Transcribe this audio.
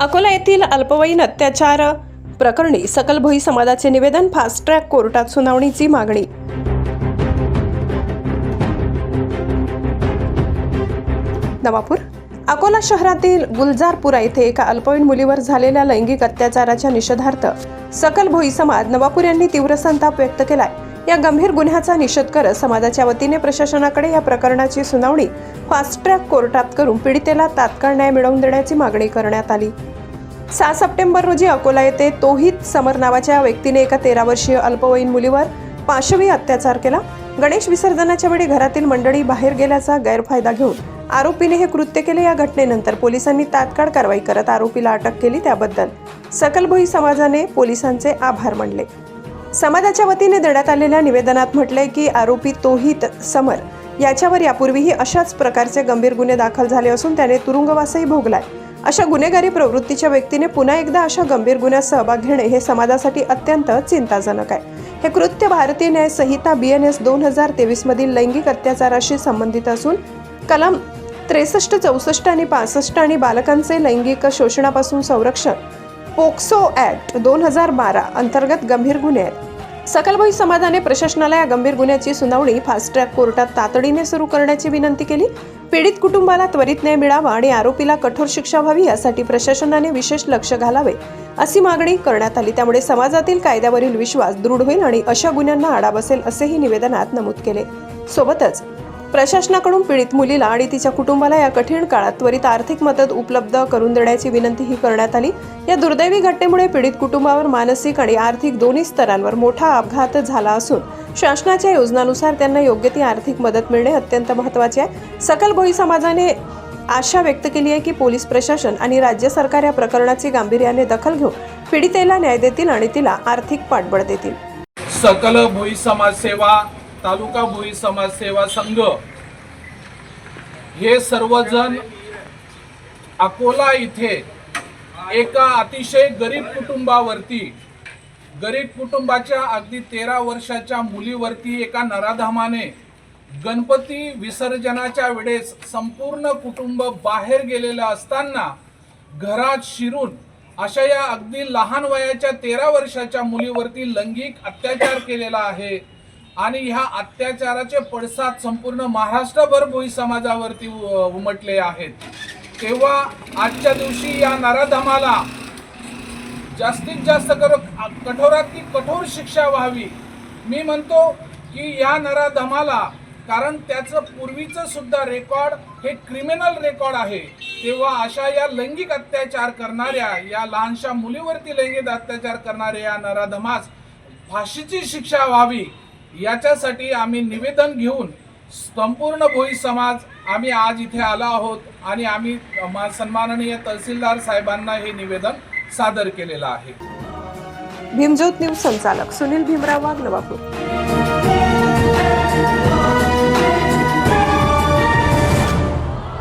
अकोला येथील अल्पवयीन अत्याचार प्रकरणी सकल भोई समाजाचे निवेदन फास्ट ट्रॅक कोर्टात सुनावणीची मागणी. नवापूर. अकोला शहरातील गुलजारपुरा येथे एका अल्पवयीन मुलीवर झालेल्या लैंगिक अत्याचाराच्या निषेधार्थ सकल भोई समाज नवापूर यांनी तीव्र संताप व्यक्त केलाय. या गंभीर गुन्ह्याचा निषेध करत समाजाच्या वतीने प्रशासनाकडे या प्रकरणाची सुनावणी फास्ट ट्रॅक कोर्टात करून पीडितेला तात्काळ न्याय मिळवून देण्याची मागणी करण्यात आली. सहा सप्टेंबर रोजी अकोला येथे तोहित समर नावाच्या व्यक्तीने एका तेरा वर्षीय अल्पवयीन मुलीवर पाशवी अत्याचार केला. गणेश विसर्जनाच्या वेळी घरातील मंडळी बाहेर गेल्याचा गैरफायदा घेऊन आरोपीने हे कृत्य केले. या घटनेनंतर पोलिसांनी तात्काळ कारवाई करत आरोपीला अटक केली त्याबद्दल. सकलभोई समाजाने पोलिसांचे आभार मानले. समाजाच्या वतीने देण्यात आलेल्या निवेदनात म्हटलंय की आरोपी तोहित समर याच्यावर यापूर्वीही अशाच प्रकारचे गंभीर गुन्हे दाखल झाले असून त्याने तुरुंगवासही भोगलाय. अशा गुन्हेगारी प्रवृत्तीच्या व्यक्तीने पुन्हा एकदा अशा गंभीर गुन्ह्यात सहभाग घेणे हे समाजासाठी अत्यंत चिंताजनक आहे. हे कृत्य भारतीय न्याय संहिता बी एन एस दोन हजार तेवीस मधील लैंगिक अत्याचाराशी संबंधित असून कलम त्रेसष्ट चौसष्ट आणि पासष्ट आणि बालकांचे लैंगिक शोषणापासून संरक्षण पोक्सो ॲक्ट दोन हजार बारा अंतर्गत गंभीर गुन्हे आहेत. सकलभाई समाधाने प्रशासनाला या गंभीर गुन्ह्याची सुनावणी फास्ट ट्रॅक कोर्टात तातडीने सुरू करण्याची विनंती केली. पीडित कुटुंबाला त्वरित न्याय मिळावा आणि आरोपीला कठोर शिक्षा व्हावी यासाठी प्रशासनाने विशेष लक्ष घालावे अशी मागणी करण्यात आली. त्यामुळे समाजातील कायद्यावरील विश्वास दृढ होईल आणि अशा गुन्ह्यांना आडा बसेल असेही निवेदनात नमूद केले. सोबतच प्रशासनाकडून पीडित मुलीला आणि तिच्या कुटुंबाला या कठीण काळात त्वरित आर्थिक मदत उपलब्ध करून देण्याची विनंतीही करण्यात आली. या दुर्दैवी घटनेमुळे पीडित कुटुंबावर मानसिक आणि आर्थिक दोन्ही स्तरांवर मोठा अपघात झाला असून शासनाच्या योजनानुसार त्यांना योग्य ती आर्थिक मदत मिळणे अत्यंत महत्त्वाचे आहे. सकल भोई समाजाने आशा व्यक्त केली आहे की पोलीस प्रशासन आणि राज्य सरकार या प्रकरणाची गांभीर्याने दखल घेऊन पीडितेला न्याय देतील आणि तिला आर्थिक पाठबळ देतील. सकल भोई समाजसेवा तालुका भोई समाजसेवा संघ हे सर्वजण अकोला इथे एका अतिशय गरीब कुटुंबावरती गरीब कुटुंबाच्या अगदी तेरा वर्षाच्या मुलीवरती एका नराधामाने गणपती विसर्जनाच्या वेळेस संपूर्ण कुटुंब बाहेर गेलेलं असताना घरात शिरून अशा या अगदी लहान वयाच्या तेरा वर्षाच्या मुलीवरती लैंगिक अत्याचार केलेला आहे. आणि ह्या अत्याचाराचे पडसाद संपूर्ण महाराष्ट्रभर भोई समाजावरती उमटले आहेत. तेव्हा आजच्या दिवशी या नराधमाला जास्तीत जास्त करो कठोरातली कठोर शिक्षा व्हावी. मी म्हणतो की या नराधमाला कारण त्याचं पूर्वीचं सुद्धा रेकॉर्ड हे क्रिमिनल रेकॉर्ड आहे. तेव्हा अशा या लैंगिक अत्याचार करणाऱ्या या लहानशा मुलीवरती लैंगिक अत्याचार करणाऱ्या या नराधमास फाशीची शिक्षा व्हावी. याच्यासाठी आम्ही निवेदन घेऊन संपूर्ण भोई समाज आम्ही आज इथे आलो आहोत आणि आम्ही सन्माननीय तहसीलदार साहेबांना हे निवेदन सादर केलेलं आहे. भीमजोत न्यूज संचालक सुनील भीमराव वाघ नवापूर.